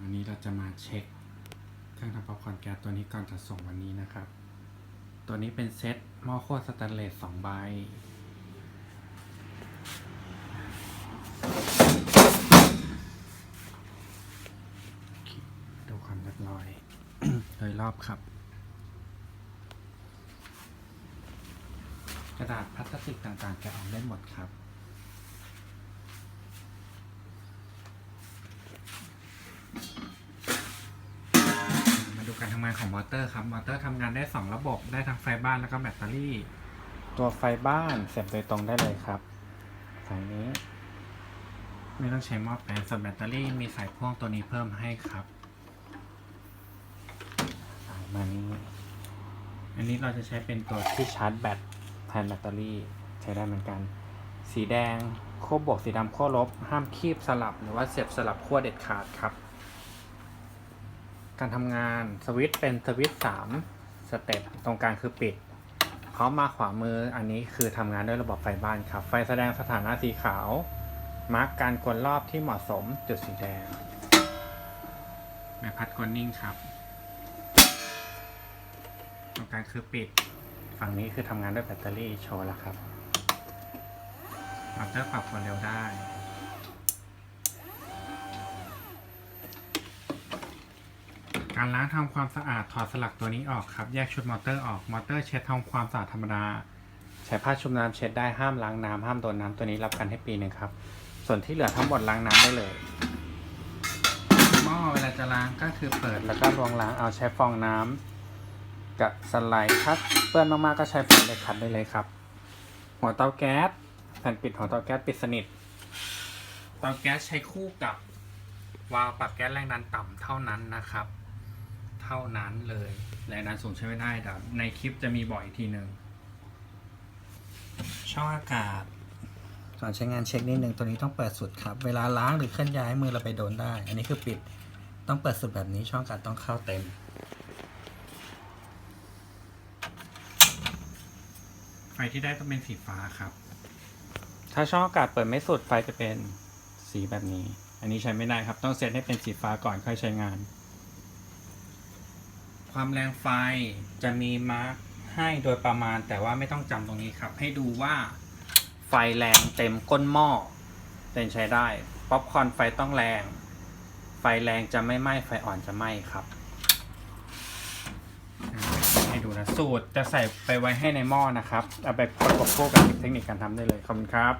อันนี้เราจะมาเช็คเครื่องทำป๊อปคอร์นแก๊สตัวนี้ก่อนจะส่งวันนี้นะครับ ตัวนี้เป็นเซ็ตหม้อคั่วสแตนเลสสองใบดูความเรียบร้อยโดยรอบครับ กระดาษพลาสติกต่างๆแกะออกได้หมดครับำงานของมอเตอร์ครับ มอเตอร์ทำงานได้ 2 ระบบ ได้ทั้งไฟบ้านแล้วก็แบตเตอรี่ ตัวไฟบ้านเสียบโดยตรงได้เลยครับสายนี้ ไม่ต้องใช้หม้อแปลงส่วนแบตเตอรี่มีสายพ่วงตัวนี้เพิ่มให้ครับสายมานี้อันนี้เราจะใช้เป็นตัวที่ชาร์จแบตแทนแบตเตอรี่ใช้ได้เหมือนกัน สีแดงขั้วบวกสีดำขั้วลบ ห้ามคีบสลับหรือว่าเสียบสลับขั้วเด็ดขาดครับ การทำงานสวิตเป็นสวิตสามสเต็ปตรงกลางคือปิดเขามาขวามืออันนี้คือทำงานด้วยระบบไฟบ้านครับ ไฟแสดงสถานะสีขาว มาร์กการกลรอบที่เหมาะสมจุดสีแดงแม่พัดกลนิ่งครับ ตรงกลางคือปิด ฝั่งนี้คือทำงานด้วยแบตเตอรี่โชว์แล้วครับมอเตอร์ปรับความเร็วได้ การล้างทำความสะอาดถอดสลักตัวนี้ออกครับ แยกชุดมอเตอร์ออก มอเตอร์เช็ดทำความสะอาดธรรมดา ใช้ผ้าชุบน้ำเช็ดได้ห้ามล้างน้ำห้ามโดนน้ำตัวนี้รับกันให้ปีหนึ่งครับ ส่วนที่เหลือทั้งหมดล้างน้ำได้เลย หม้อเวลาจะล้างก็คือเปิดแล้วก็ลวงล้างเอาใช้ฟองน้ำกับสไลด์คัดเปื้อนมากๆก็ใช้ฝาเหล็กขัดได้เลยครับ หัวเตาแก๊สแผ่นปิดหัวเตาแก๊สปิดสนิทเตาแก๊สใช้คู่กับวาล์วปรับแก๊สแรงดันต่ำเท่านั้นนะครับ เท่านั้นเลยแรงดันสูงใช้ไม่ได้แต่ในคลิปจะมีบ่อยอีกทีหนึ่งช่องอากาศก่อนใช้งานเช็คนิดนึงตัวนี้ต้องเปิดสุดครับ เวลาล้างหรือเคลื่อนย้ายมือเราไปโดนได้ อันนี้คือปิดต้องเปิดสุดแบบนี้ช่องอากาศต้องเข้าเต็ม ไฟที่ได้ต้องเป็นสีฟ้าครับ ถ้าช่องอากาศเปิดไม่สุดไฟจะเป็นสีแบบนี้ อันนี้ใช้ไม่ได้ครับต้องเซตให้เป็นสีฟ้าก่อนค่อยใช้งาน ความแรงไฟจะมีมาร์คให้โดยประมาณแต่ว่าไม่ต้องจำตรงนี้ครับ ให้ดูว่าไฟแรงเต็มก้นหม้อเป็นใช้ได้ ป๊อปคอร์นไฟต้องแรง ไฟแรงจะไม่ไหม้ไฟอ่อนจะไหม้ครับ ให้ดูนะ สูตรจะใส่ไปไว้ให้ในหม้อนะครับ เอาไปประกบคู่กับเทคนิคการทำได้เลย ขอบคุณครับ